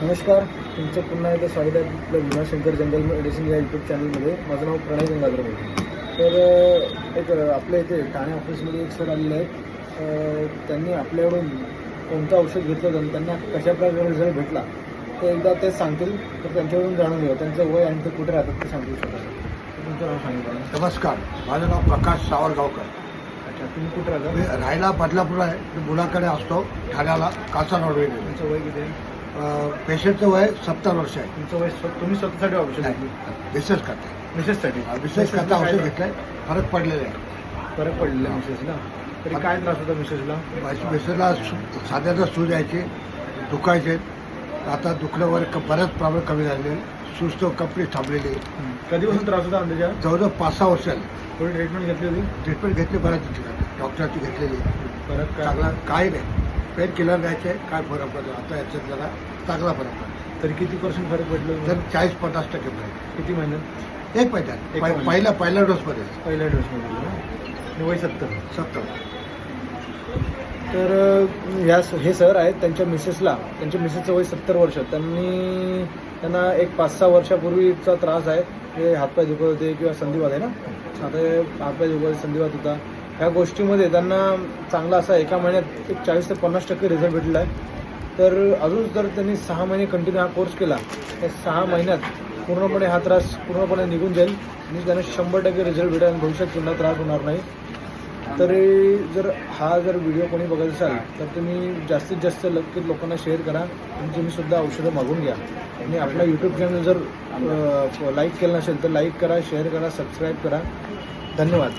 नमस्कार तुमचं पुन्हा एकदा स्वागत आहे आपलं भीमाशंकर जंगल मेडिसिन या यूट्यूब चॅनलमध्ये माझं नाव प्रणय गंगाधर मोदी तर एक आपल्या इथे ठाणे ऑफिसमध्ये एक सर आलेले आहेत. त्यांनी आपल्याकडून कोणतं औषध घेतलं आणि त्यांना कशा प्रकारे रिझल्ट भेटला ते एकदा ते सांगतील. तर त्यांच्याकडून जाणून घेऊ त्यांचं वय आणि ते कुठे राहतात ते सांगू शकतात तुमचं नाव सांगितलं नमस्कार माझं नाव प्रकाश सावरगावकर. अच्छा तुम्ही कुठे मी राहता राहायला बदलापूर आहे. मी मुलाकडे असतो ठाण्याला कासा रोडवेने तुमचं वय किती आहे? पेशंटचं वय सत्तर वर्ष आहे. तुमचं वय स्व- तुम्ही स्वतःसाठी औषध घेतली. विशेष करते मिसेससाठी विशेष करता औषध घेतलंय. फरक पडलेला आहे. फरक पडलेला मिसेसला तरी काय त्रास होता मिसेसला माझी मिसेसला साध्याला सूज यायची दुखायचे. आता दुखणं वगैरे क- बरेच प्रॉब्लेम कमी झालेले सुस्त कंप्लीट थांबलेली आहे. कधीपासून त्रास होता अंदाजा? जवळजवळ पाच सहा वर्ष आली थोडी ट्रीटमेंट घेतली होती? ट्रीटमेंट घेतली बऱ्याच ठिकाणी. डॉक्टरची घेतलेली. फरक काय? चांगला काही नाही. पेन किलर घ्यायचे काय फरक पडला? आता याच्यात जरा चांगला फरक पडला. तरी किती पर्सेंट फरक पडलं? तर चाळीस पन्नास टक्के फरक. किती महिन्यात. एक महिन्यात. महिन्यात. पहिल्या पहिल्या डोसमध्ये पहिल्या डोसमध्ये वय सत्तर. सत्तर. तर अं, ह्या हे सर आहेत त्यांच्या मिसेसला त्यांच्या मिसेसचं वय सत्तर वर्ष. त्यांनी त्यांना एक पाच सहा वर्षापूर्वीचा त्रास आहे. ते हातपाय दुखत होते किंवा संधिवात आहे ना? आता हे हातपाय दुखत संधिवात होता. ह्या गोष्टीमध्ये त्यांना चांगला असा एका महिन्यात एक चाळीस ते पन्नास टक्के रिझल्ट भेटला आहे. तर अजून जर त्यांनी सहा महिने कंटिन्यू हा कोर्स केला तर सहा महिन्यात पूर्णपणे हा त्रास पूर्णपणे निघून जाईल आणि त्यांना शंभर टक्के रिझल्ट भेटेल आणि भविष्यात पुन्हा त्रास होणार नाही. तरी जर हा जर व्हिडिओ कोणी बघत असाल तर तुम्ही जास्तीत जास्त नक्कीच लोकांना शेअर करा आणि तुम्हीसुद्धा औषधं मागून घ्या. आणि आपला यूट्यूब चॅनल जर लाईक केलं नसेल तर लाईक करा शेअर करा सबस्क्राईब करा. धन्यवाद.